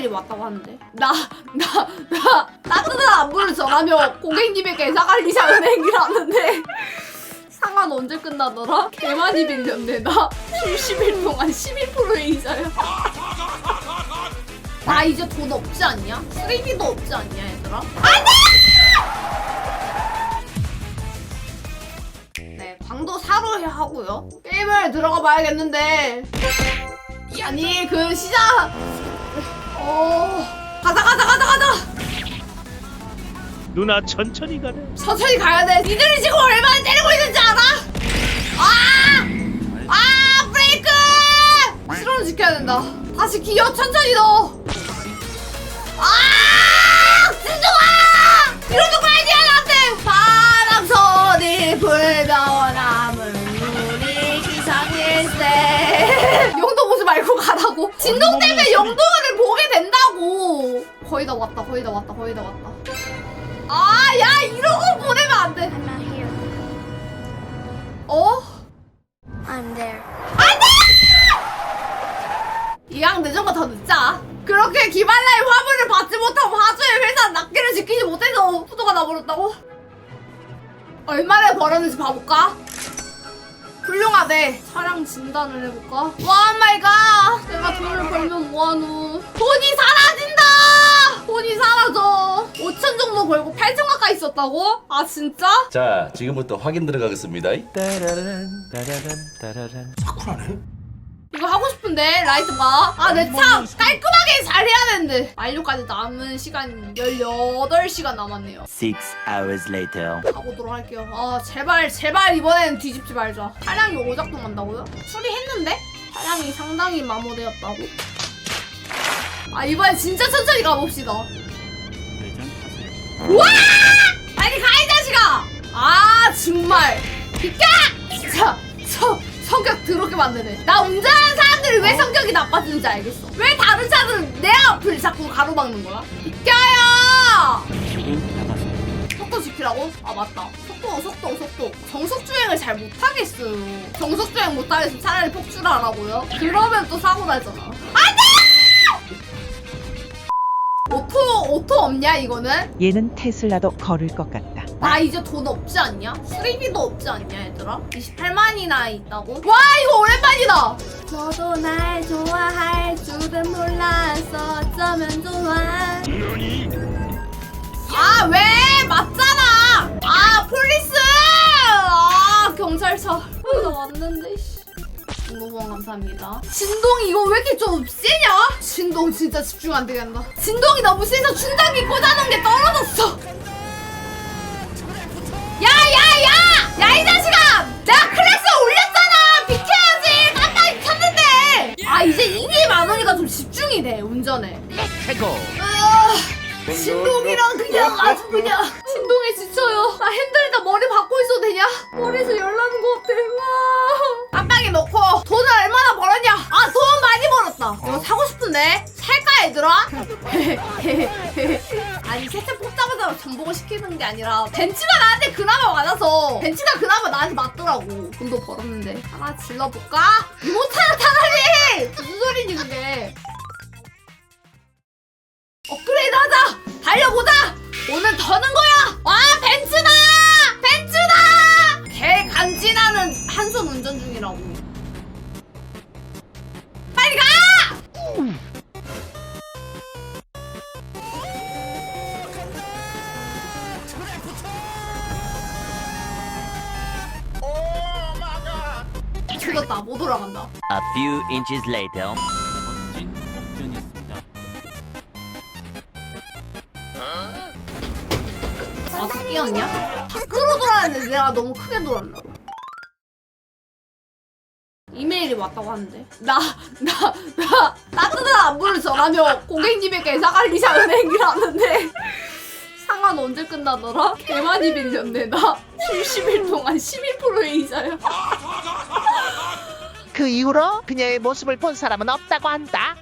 이메일이 왔다고 하는데 나나나 따뜻한 안부를 전하며 고객님에게 사갈리샤 은행이라는데 상한 언제 끝나더라? 개 많이 빌렸네 나 70일 동안 11%의 이자야 나 이제 돈 없지 않냐? 쓰레기도 없지 않냐 얘들아? 네, 광도 사로 해 하고요. 게임을 들어가 봐야겠는데. 아니, 그 시작. 어, 가자, 가자, 가자, 가자. 누나 천천히 가래. 천천히 가야 돼. 니들이 지금 얼마나 때리 가라고. 진동 때문에 영도를 보게 된다고. 거의 다 왔다, 거의 다 왔다, 거의 다 왔다. 아, 야, 이러고 보내면 안 돼. I'm not here. 어? I'm there. 이왕 늦은 거 더 늦자. 그렇게 기발라의 화물을 받지 못하고 화주의 회사 낱개를 지키지 못해서 후도가 나버렸다고? 얼마나 벌었는지 봐볼까? 훌륭하대. 차량 진단을 해볼까? 와 마이 갓. 내가 돈을 벌면 뭐하노. 돈이 사라진다! 돈이 사라져. 5천 정도 벌고 8천 가까이 있었다고? 아 진짜? 자, 지금부터 확인 들어가겠습니다. 따라란 따라란 따라란. 이거 하고 싶은데 라이트 봐. 아, 내 차 깔끔하게 잘 해야 되는데. 만료까지 남은 시간 18시간 남았네요. Six hours later. 가보도록 할게요. 아, 제발, 제발 이번엔 뒤집지 말자. 차량이 오작동 한다고요? 수리했는데? 차량이 상당히 마모되었다고? 아, 이번엔 진짜 천천히 가봅시다. 와! 빨리 가, 이 자식아! 아, 정말. 비켜! 진짜, 저, 성격 더럽게 만드네. 나 운전하는 사람들이 왜 성격이 나빠지는지 알겠어. 왜 다른 차들은 내 앞을 자꾸 가로막는 거야? 비켜요! 속도 지키라고? 아 맞다 속도 속도 속도 정속 주행을 잘 못하겠어요 정속 주행 못하겠으면 차라리 폭주를 하라고요? 그러면 또 사고 나잖아 안돼! 오토 오토 없냐 이거는? 얘는 테슬라도 걸을 것 같다. 나 이제 돈 없지 않냐? 수리비도 없지 않냐 얘들아? 28만이나 있다고? 와 이거 오랜만이다! 너도 날 좋아할 줄은 몰랐어 어쩌면 좋아 아 왜? 맞잖아! 아 폴리스! 아 경찰차 어, 나 왔는데 씨. 중고보험 감사합니다 진동이 이거 왜 이렇게 좀 세냐? 진동 진짜 집중 안 되겠다 진동이 너무 세서 충전기 꽂아놓은 게 떨어졌어 신동이랑 그냥 아주 그냥 신동에 지쳐요. 나 핸들에다 머리 박고 있어도 되냐? 머리에서 열 나는 것 같아. 와. 깜빡이 넣고 돈을 얼마나 벌었냐? 아 돈 많이 벌었다. 이거 사고 싶은데 살까 얘들아? 아니 세차 뽑자마자 전복을 시키는 게 아니라 벤츠가 나한테 그나마 맞아서 벤츠가 그나마 나한테 맞더라고. 돈도 벌었는데 하나 질러볼까? 이모차나 차라리 무슨 소리니 그게? 한 손 운전 중이라고. 빨리 가! 죽었다, 못 올라간다. A few inches later. 아, 토끼였냐? 밖으로 돌았는데 내가 너무 크게 돌았나 봐. 이메일이 왔다고 하는데 나나나 따뜻한 안부를 전하며 고객님에게 사갈리샤 은행이라는데 상한 언제 끝나더라? 개 많이 빌렸네 나 70일 동안 11%의 이자야 그 이후로 그녀의 모습을 본 사람은 없다고 한다.